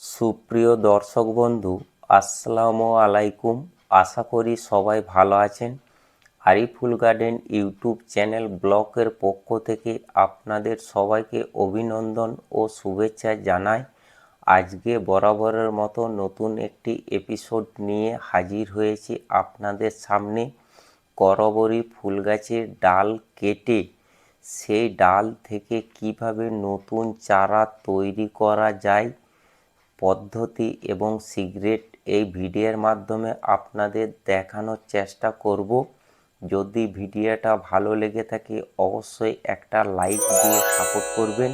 সুপ্রিয় দর্শক বন্ধু, আসসালামু আলাইকুম। আশা করি সবাই ভালো আছেন। আরিফুল গার্ডেন ইউটিউব চ্যানেল ব্লকের পক্ষ থেকে আপনাদের সবাইকে অভিনন্দন ও শুভেচ্ছা জানাই। আজকে বরাবরের মতো নতুন একটি এপিসোড নিয়ে হাজির হয়েছি আপনাদের সামনে। করবরি ফুল গাছের ডাল কেটে, সেই ডাল থেকে কীভাবে নতুন চারা তৈরি করা যায় পদ্ধতি এবং সিগারেট এই ভিডিওর মাধ্যমে আপনাদের দেখানোর চেষ্টা করব। যদি ভিডিওটা ভালো লেগে থাকে, অবশ্যই একটা লাইক দিয়ে সাপোর্ট করবেন।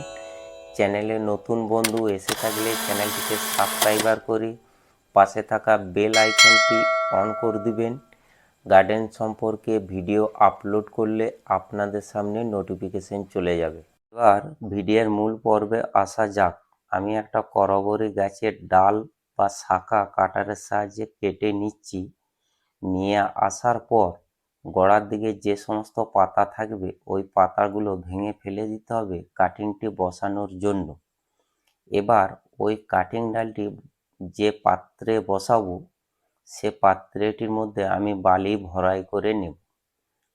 চ্যানেলে নতুন বন্ধু এসে থাকলে চ্যানেলটিকে সাবস্ক্রাইবার করে পাশে থাকা বেল আইকনটি অন করে দিবেন। গার্ডেন সম্পর্কে ভিডিও আপলোড করলে আপনাদের সামনে নোটিফিকেশন চলে যাবে। এবার ভিডিওর মূল পর্বে আসা যাক। আমি একটা করবরি গাছের ডাল বা শাখা কাটারের সাহায্যে কেটে নিচ্ছি। নিয়ে আসার পর গোড়ার দিকে যে সমস্ত পাতা থাকবে, ওই পাতাগুলো ভেঙে ফেলে দিতে হবে কাটিংটি বসানোর জন্য। এবার ওই কাটিং ডালটি যে পাত্রে বসাবো, সে পাত্রটির মধ্যে আমি বালি ভরাই করে নেব।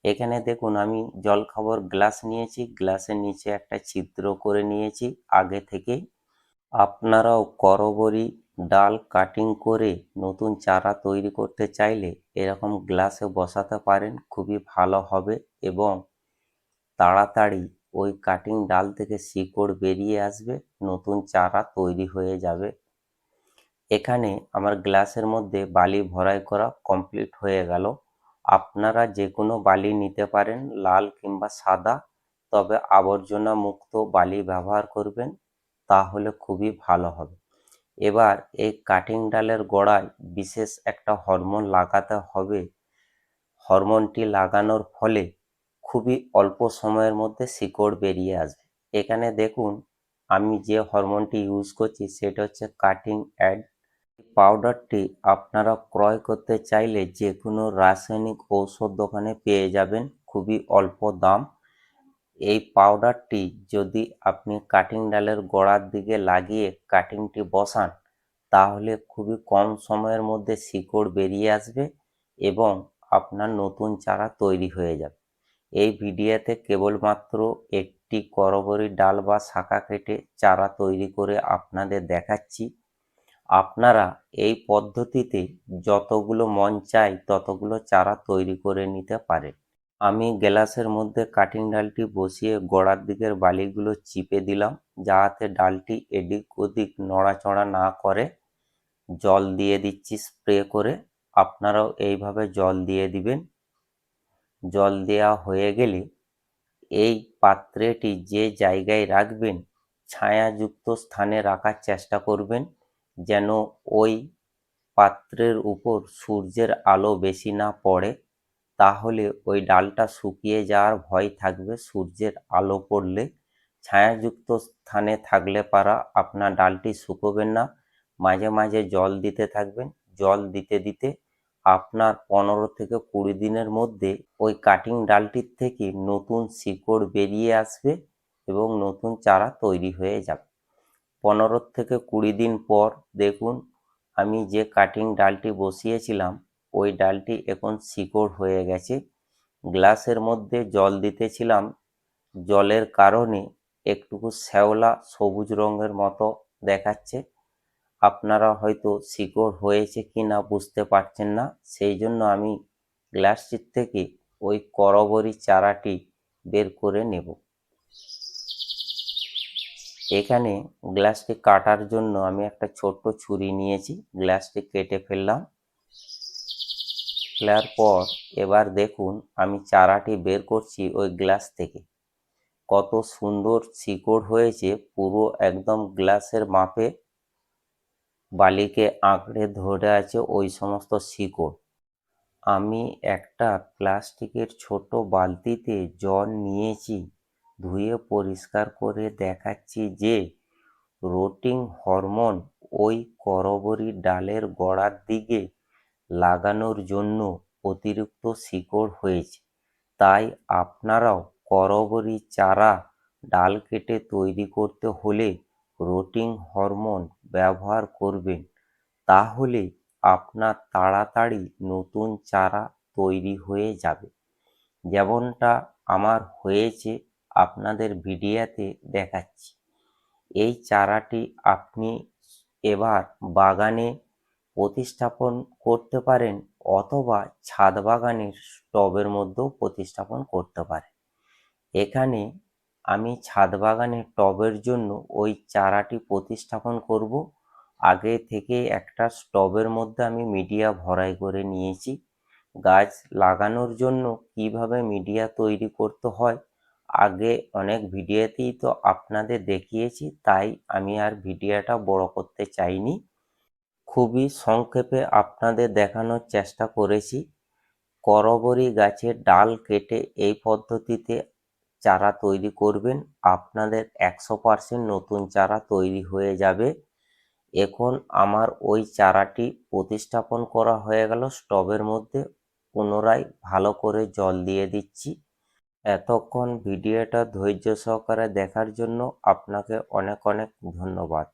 এখানে দেখুন, আমি জল খাবার গ্লাস নিয়েছি। গ্লাসের নিচে একটা ছিদ্র করে নিয়েছি। আগে থেকেই আপনারাও করবরি ডাল কাটিং করে নতুন চারা তৈরি করতে চাইলে এরকম গ্লাসে বসাতে পারেন, খুবই ভালো হবে এবং তাড়াতাড়ি ওই কাটিং ডাল থেকে শিকড় বেরিয়ে আসবে, নতুন চারা তৈরি হয়ে যাবে। এখানে আমার গ্লাসের মধ্যে বালি ভরাই করা কমপ্লিট হয়ে গেল। আপনারা যে কোনো বালি নিতে পারেন, লাল কিংবা সাদা, তবে আবর্জনা মুক্ত বালি ব্যবহার করবেন। তাহলে খুবই ভালো হবে। এবার এই কাটিং ডালের গোড়ায় বিশেষ একটা হরমোন লাগাতে হবে। হরমোনটি লাগানোর ফলে খুবই অল্প সময়ের মধ্যে শিকড় বেরিয়ে আসবে। এখানে দেখুন, আমি যে হরমোনটি ইউজ করছি সেটা হচ্ছে কাটিং অ্যাড পাউডারটি আপনারা ক্রয় করতে চাইলে যে কোনো রাসায়নিক ঔষধ দোকানে পেয়ে যাবেন। খুবই অল্প দাম। এই পাউডারটি যদি আপনি কাটিং ডালের গোড়ার দিকে লাগিয়ে কাটিংটি বসান, তাহলে খুবই কম সময়ের মধ্যে শিকড় বেরিয়ে আসবে এবং আপনার নতুন চারা তৈরি হয়ে যাবে। এই ভিডিওতে কেবলমাত্র একটি করবরি ডাল বা শাখা কেটে চারা তৈরি করে আপনাদের দেখাচ্ছি। আপনারা এই পদ্ধতিতে যতগুলো মন চাই ততগুলো চারা তৈরি করে নিতে পারেন। আমি গ্লাসের মধ্যে কাটিং ডালটি বসিয়ে গোড়ার দিকের বালিগুলো চিপে দিলাম, যাতে ডালটি এদিক ওদিক নড়াচড়া না করে। জল দিয়ে দিচ্ছি স্প্রে করে। আপনারাও এইভাবে জল দিয়ে দিবেন। জল দেওয়া হয়ে গেলে এই পাত্রেটি যে জায়গায় রাখবেন, ছায়াযুক্ত স্থানে রাখার চেষ্টা করবেন, যেন ওই পাত্রের উপর সূর্যের আলো বেশি না পড়ে। তাহলে ওই ডালটা শুকিয়ে যাওয়ার ভয় থাকবে। সূর্যের আলো পড়লে ছায়াযুক্ত স্থানে থাকলে পারা আপনার ডালটি শুকোবেন না। মাঝে মাঝে জল দিতে থাকবেন। জল দিতে দিতে আপনার পনেরো থেকে কুড়ি দিনের মধ্যে ওই কাটিং ডালটির থেকে নতুন শিকড় বেরিয়ে আসবে এবং নতুন চারা তৈরি হয়ে যাবে। পনেরো থেকে কুড়ি দিন পর দেখুন, আমি যে কাটিং ডালটি বসিয়েছিলাম ওই ডালটি এখন শিকড় হয়ে গেছে। গ্লাসের মধ্যে জল দিতেছিলাম। জলের কারণে একটুকু শ্যাওলা সবুজ রঙের মতো দেখাচ্ছে। আপনারা হয়তো শিকড় হয়েছে কি না বুঝতে পারছেন না। সেই জন্য আমি গ্লাসটির থেকে ওই করবরি চারাটি বের করে নেব। এখানে গ্লাসটি কাটার জন্য আমি একটা ছোট্ট ছুরি নিয়েছি। গ্লাসটি কেটে ফেললাম। ফেলার পর এবার দেখুন আমি চারাটি বের করছি ওই গ্লাস থেকে। কত সুন্দর শিকড় হয়েছে পুরো একদম গ্লাসের মাপে। বালিকে আঁকড়ে ধরে আছে ওই সমস্ত শিকড়। আমি একটা প্লাস্টিকের ছোট বালতিতে জল নিয়েছি, ধুয়ে পরিষ্কার করে দেখাচ্ছি যে রোটিং হরমোন ওই করবরি ডালের গোড়ার দিকে লাগানোর জন্য অতিরিক্ত শিকড় হয়েছে। তাই আপনারাও করবরি চারা ডাল কেটে তৈরি করতে হলে রোটিং হরমোন ব্যবহার করবেন। তাহলে আপনার তাড়াতাড়ি নতুন চারা তৈরি হয়ে যাবে। যেমনটা আমার হয়েছে আপনাদের ভিডিওতে দেখাচ্ছি। এই চারাটি আপনি এবার বাগানে প্রতিস্থাপন করতে পারেন অথবা ছাদ বাগানের টবের মধ্যেও প্রতিস্থাপন করতে পারেন। এখানে আমি ছাদ বাগানের টবের জন্য ওই চারাটি প্রতিস্থাপন করব। আগে থেকে একটা স্টবের মধ্যে আমি মিডিয়া ভরাই করে নিয়েছি। গাছ লাগানোর জন্য কীভাবে মিডিয়া তৈরি করতে হয় আগে অনেক ভিডিওতেই তো আপনাদের দেখিয়েছি, তাই আমি আর ভিডিওটা বড় করতে চাইনি। খুবই সংক্ষেপে আপনাদের দেখানোর চেষ্টা করেছি। করবরি গাছের ডাল কেটে এই পদ্ধতিতে চারা তৈরি করবেন। আপনাদের একশো পার্সেন্ট নতুন চারা তৈরি হয়ে যাবে। এখন আমার ওই চারাটি প্রতিস্থাপন করা হয়ে গেল। স্টবের মধ্যে পুনরায় ভালো করে জল দিয়ে দিচ্ছি। এতক্ষণ ভিডিওটা ধৈর্য সহকারে দেখার জন্য আপনাকে অনেক অনেক ধন্যবাদ।